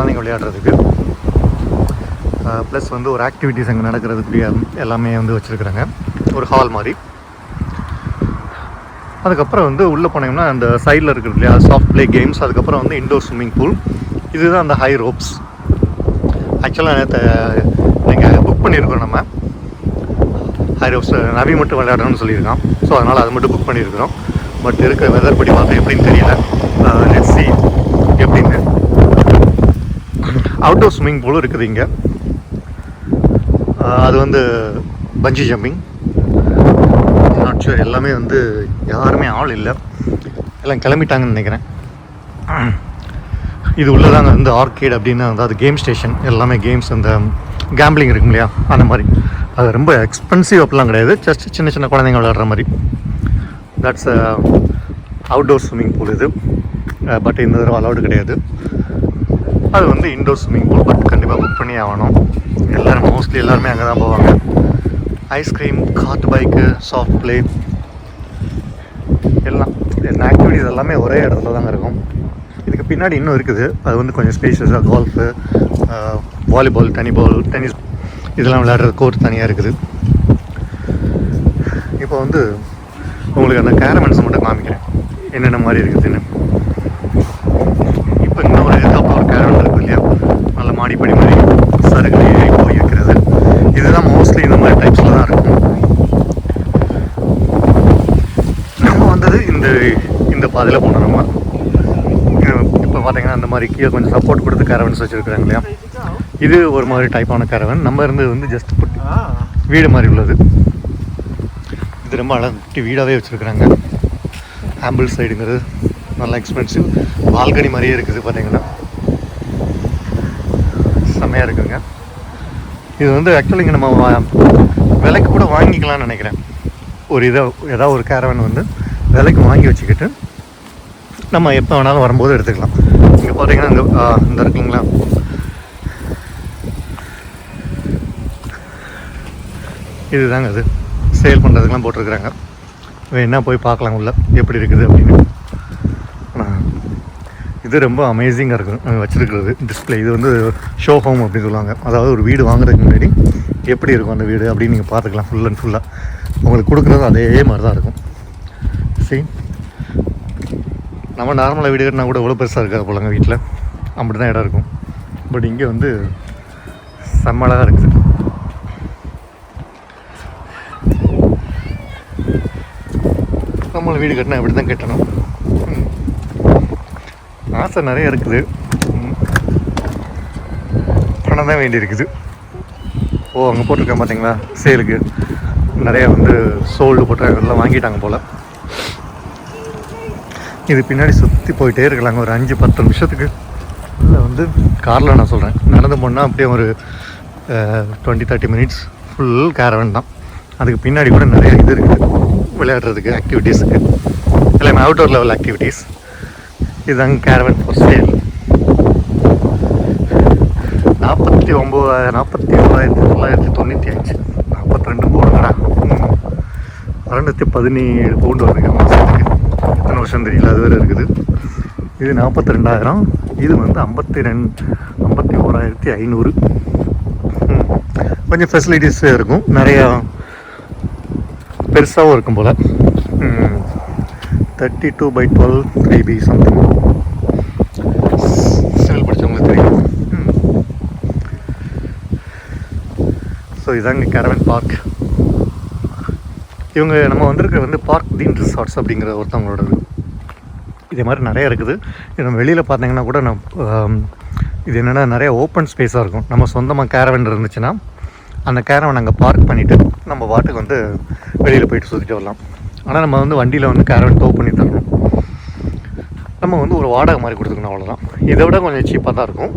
குழந்தைங்க விளையாடுறதுக்கு. ப்ளஸ் வந்து ஒரு ஆக்டிவிட்டிஸ் அங்கே நடக்கிறதுக்கு எல்லாமே வந்து வச்சுருக்குறாங்க. ஒரு ஹால் மாதிரி. அதுக்கப்புறம் வந்து உள்ளே போனீங்கன்னா அந்த சைடில் இருக்கிறது இல்லையா சாஃப்ட் ப்ளே கேம்ஸ் அதுக்கப்புறம் வந்து இண்டோர் ஸ்விம்மிங் பூல் இதுதான் அந்த ஹை ரோப்ஸ் ஆக்சுவலாக நேற்று நீங்கள் புக் பண்ணியிருக்கோம் நம்ம. ஹை ரோப்ஸ் நவி மட்டும் விளையாடணும்னு சொல்லியிருக்கான். ஸோ அதனால் அது மட்டும் புக் பண்ணியிருக்கிறோம். பட் இருக்கிற வெதர் படி பார்த்தா எப்படின்னு தெரியல. லெட் எப்படின்னு அவுட்டோர் ஸ்விம்மிங் பூலும் இருக்குது இங்கே. அது வந்து பஞ்சி ஜம்பிங் நாட் ஷூர் எல்லாமே வந்து யாருமே ஆள் இல்லை. எல்லாம் கிளம்பிட்டாங்கன்னு நினைக்கிறேன். இது உள்ளதாங்க வந்து ஆர்கேட் அப்படின்னு அதாவது கேம் ஸ்டேஷன் எல்லாமே கேம்ஸ் அந்த கேம்பிளிங் இருக்கும் இல்லையா? அந்த மாதிரி. அது ரொம்ப எக்ஸ்பென்சிவ் அப்படிலாம் கிடையாது. ஜஸ்ட் சின்ன சின்ன குழந்தைங்க விளையாடுற மாதிரி. தட்ஸ் அவுட்டோர் ஸ்விம்மிங் பூல் இது. பட் இந்த தடவை அலௌடு கிடையாது. அது வந்து இண்டோர் ஸ்விம்மிங் பூல் பட் கண்டிப்பாக புக் பண்ணி ஆகணும். எல்லோரும் மோஸ்ட்லி எல்லாருமே அங்கே தான் போவாங்க ஐஸ்கிரீம் காட் பைக்கு சாஃப்ட் ப்ளே எல்லாம். என்ன ஆக்டிவிட்டிஸ் எல்லாமே ஒரே இடத்துல தாங்க இருக்கும். இதுக்கு பின்னாடி இன்னும் இருக்குது. அது வந்து கொஞ்சம் ஸ்பேஷியஸாக கால்ஃபு வாலிபால் டெனிபால் டென்னிஸ் இதெல்லாம் விளையாடுற கோர்ட் தனியாக இருக்குது. இப்போ வந்து உங்களுக்கு அந்த கேரமன்ஸை மட்டும் காமிக்கிறேன். என்னென்ன மாதிரி இருக்குதுன்னு இப்போ இன்னும் ஒரு எதிர்ப்பு ஒரு கேரமன் இருக்குது இல்லையா நல்ல மாடிப்படி மாதிரி சருகு ஏறி போய் இருக்கிறது இதுதான் மோஸ்ட்லி இந்த மாதிரி டைப்ஸில் தான் இருக்கும். நம்ம வந்தது இந்த இந்த பாதையில் போனோம் நம்ம. இப்போ பார்த்தீங்கன்னா அந்த மாதிரி கீழே கொஞ்சம் சப்போர்ட் கொடுத்து கேரவன்ஸ் வச்சுருக்குறாங்க இல்லையா? இது ஒரு மாதிரி டைப்பான கேரவன் நம்ம இருந்தது வந்து ஜஸ்ட் வீடு மாதிரி உள்ளது. இது ரொம்ப அழகு. வீடாகவே வச்சுருக்குறாங்க. ஆம்பிள் சைடுங்கிறது நல்லா எக்ஸ்பென்சிவ் பால்கனி மாதிரியே இருக்குது பார்த்தீங்கன்னா செம்மையாக இருக்குங்க. இது வந்து ஆக்சுவலி இங்கே நம்ம வா- விலைக்கு கூட வாங்கிக்கலாம்னு நினைக்கிறேன். ஒரு இதை ஏதாவது ஒரு கேரவன் வந்து விலைக்கு வாங்கி வச்சுக்கிட்டு நம்ம எப்போ வேணாலும் வரும்போது எடுத்துக்கலாம். இங்கே பார்த்தீங்கன்னா இந்த ஆ, இந்த இருக்குங்களா? இதுதாங்க அது சேல் பண்ணுறதுக்கெலாம் போட்டிருக்கிறாங்க. வேணா போய் பார்க்கலாம் உள்ள. எப்படி இருக்குது அப்படின்னு. இது ரொம்ப அமேசிங்காக இருக்கும் வச்சுருக்கிறது. டிஸ்பிளே இது வந்து ஷோ ஹோம் அப்படின்னு சொல்லுவாங்க. அதாவது ஒரு வீடு வாங்குறதுக்கு முன்னாடி எப்படி இருக்கும் அந்த வீடு அப்படின்னு நீங்கள் பார்த்துக்கலாம் ஃபுல் அண்ட் ஃபுல்லாக உங்களுக்கு கொடுக்குறது அதே மாதிரி தான் இருக்கும். சரி நம்ம நார்மலாக வீடு கட்டினா கூட இவ்வளோ பெருசாக இருக்காது போலங்க வீட்டில் அப்படி தான் இடம் இருக்கும். பட் இங்கே வந்து செம்மளாக இருக்குது நம்மளை வீடு கட்டினா இப்படி தான் கட்டணும். ஆசை நிறைய இருக்குது. பணம் தான் வேண்டி இருக்குது. ஓ அங்கே போட்டிருக்கேன் பார்த்தீங்களா சேலுக்கு. நிறைய வந்து சோல்டு போட்டு எல்லாம் வாங்கிட்டாங்க போல். இது பின்னாடி சுற்றி போயிட்டே இருக்கலாங்க. ஒரு அஞ்சு பத்து நிமிஷத்துக்கு. இல்லை வந்து காரில் நான் சொல்கிறேன் நடந்து போனால் அப்படியே ஒரு twenty thirty minutes full caravan தான். அதுக்கு பின்னாடி கூட நிறைய இது இருக்குது. விளையாடுறதுக்கு ஆக்டிவிட்டீஸுக்கு எல்லாமே அவுட்டோர் லெவல் ஆக்டிவிட்டீஸ் இதுதாங்க கேரவன் ஃபார் சேல் நாற்பத்தி ஒம்பதாயிரம் நாற்பத்தி ஒன்பதாயிரத்தி தொள்ளாயிரத்தி தொண்ணூற்றி அஞ்சு. நாற்பத்தி ரெண்டு போடுங்கடா. ரெண்டாயிரத்தி பதினேழு பவுண்டு வருதுங்க மாதத்துக்கு எத்தனை வருஷம் தெரியல அது வேறு இருக்குது. இது நாற்பத்தி ரெண்டாயிரம். இது வந்து ஐம்பத்தி ரெண்டு ஐம்பத்தி ஓராயிரத்தி ஐநூறு. கொஞ்சம் ஃபெசிலிட்டிஸ் இருக்கும். நிறையா பெருசாகவும் இருக்கும் போல். Thirty two by twelve three P something civil படித்தவங்களுக்கு தெரியும் ஸோ இதாங்க கேரவன் பார்க் இவங்க நம்ம வந்திருக்க வந்து பார்க் தீன் ரிசார்ட்ஸ் அப்படிங்கிற ஒருத்தவங்களோடது. இதே மாதிரி நிறைய இருக்குது. இது நம்ம வெளியில் பார்த்தீங்கன்னா கூட நம்ம இது என்னென்னா நிறைய ஓப்பன் ஸ்பேஸாக இருக்கும். நம்ம சொந்தமாக கேரவன் இருந்துச்சுன்னா அந்த கேரவன் அங்கே பார்க் பண்ணிவிட்டு நம்ம பாட்டுக்கு வந்து வெளியில் போயிட்டு சுற்றிட்டு வரலாம். ஆனால் நம்ம வந்து வண்டியில் வந்து கேரவன் டோ பண்ணி தரணும். நம்ம வந்து ஒரு வாடகை மாதிரி கொடுத்துக்கணும் அவ்வளோதான் இதை விட கொஞ்சம் சீப்பாக தான் இருக்கும்.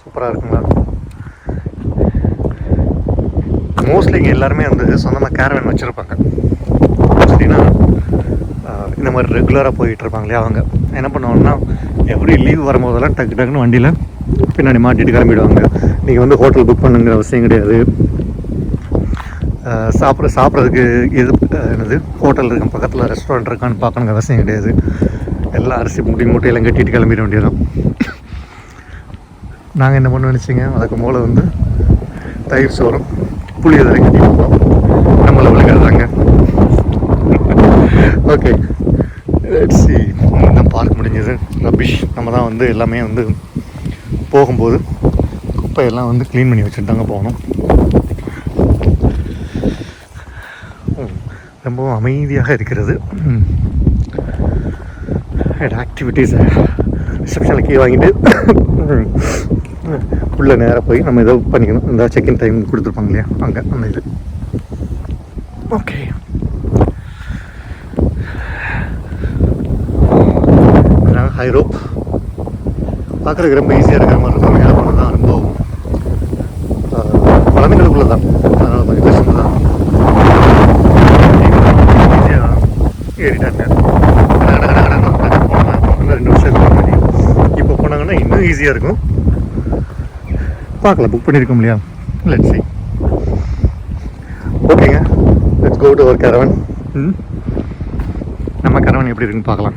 சூப்பராக இருக்குங்களா? மோஸ்ட்லி இங்கே எல்லாருமே வந்து சொந்தமாக கேரவன் வச்சுருப்பாங்க. மோஸ்ட்லினா இந்த மாதிரி ரெகுலராக போயிட்டு இருப்பாங்க இல்லையா அவங்க. என்ன பண்ணுவாங்கன்னா எவ்ரி லீவ் வரும்போதெல்லாம் டக்கு டக்குன்னு வண்டியில் பின்னாடி மாட்டிட்டு கிளம்பிடுவாங்க. நீங்கள் வந்து ஹோட்டல் புக் பண்ணுங்கிற அவசியம் கிடையாது. சாப்பிட்ற சாப்பிட சாப்பிட்றதுக்கு எது என்னது ஹோட்டல் இருக்கும் பக்கத்தில் ரெஸ்டாரண்ட் இருக்கான்னு பார்க்கணுங்க அவசியம் கிடையாது. எல்லா அரிசி மூட்டி மூட்டையெல்லாம் கட்டிட்டு கிளம்பிட வேண்டியதும் நாங்கள் என்ன பண்ண நினச்சிங்க அதுக்கு மூலம் வந்து தயிர் சோறும் புளியோதரை கட்டி வைப்போம் நம்மளை விழுகிறாங்க ஓகே சி தான் பார்க்க முடிஞ்சது. ரபிஷ் நம்ம தான் வந்து எல்லாமே வந்து போகும்போது குப்பையெல்லாம் வந்து க்ளீன் பண்ணி வச்சுட்டு தாங்க போகணும். ரொம்பவும் அமைதியாக இருக்கிறது. ஆக்டிவிட்டீஸ் ரிசப்ஷனில் கீ வாங்கிட்டு உள்ளே நேராக போய் நம்ம ஏதோ பண்ணிக்கணும். இந்த செக்இன் டைம் கொடுத்துருப்பாங்க இல்லையா? அங்கே அந்த இது. ஓகே ஹை ரோப் பார்க்குறதுக்கு ரொம்ப ஈஸியாக இருக்கிற மாதிரி இருக்கும். மேலே போனால் தான் ரொம்ப குழந்தைங்களுக்குள்ள தான் அதனால் கொஞ்சம் கஷ்டம் தான் ஈஸியாக ஏறிட்டாங்க கட, கட, கட, கட, கட போனாங்க. இன்னும் ரெண்டு வருஷம் இருக்கிற மாதிரி இப்போ போனாங்கன்னா இன்னும் ஈஸியாக இருக்கும். பார்க்கலாம் புக் பண்ணியிருக்கோம் இல்லையா? லெட் சி ஓகேங்க let's go to our caravan நம்ம கரவன் எப்படி இருக்குன்னு பார்க்கலாம்.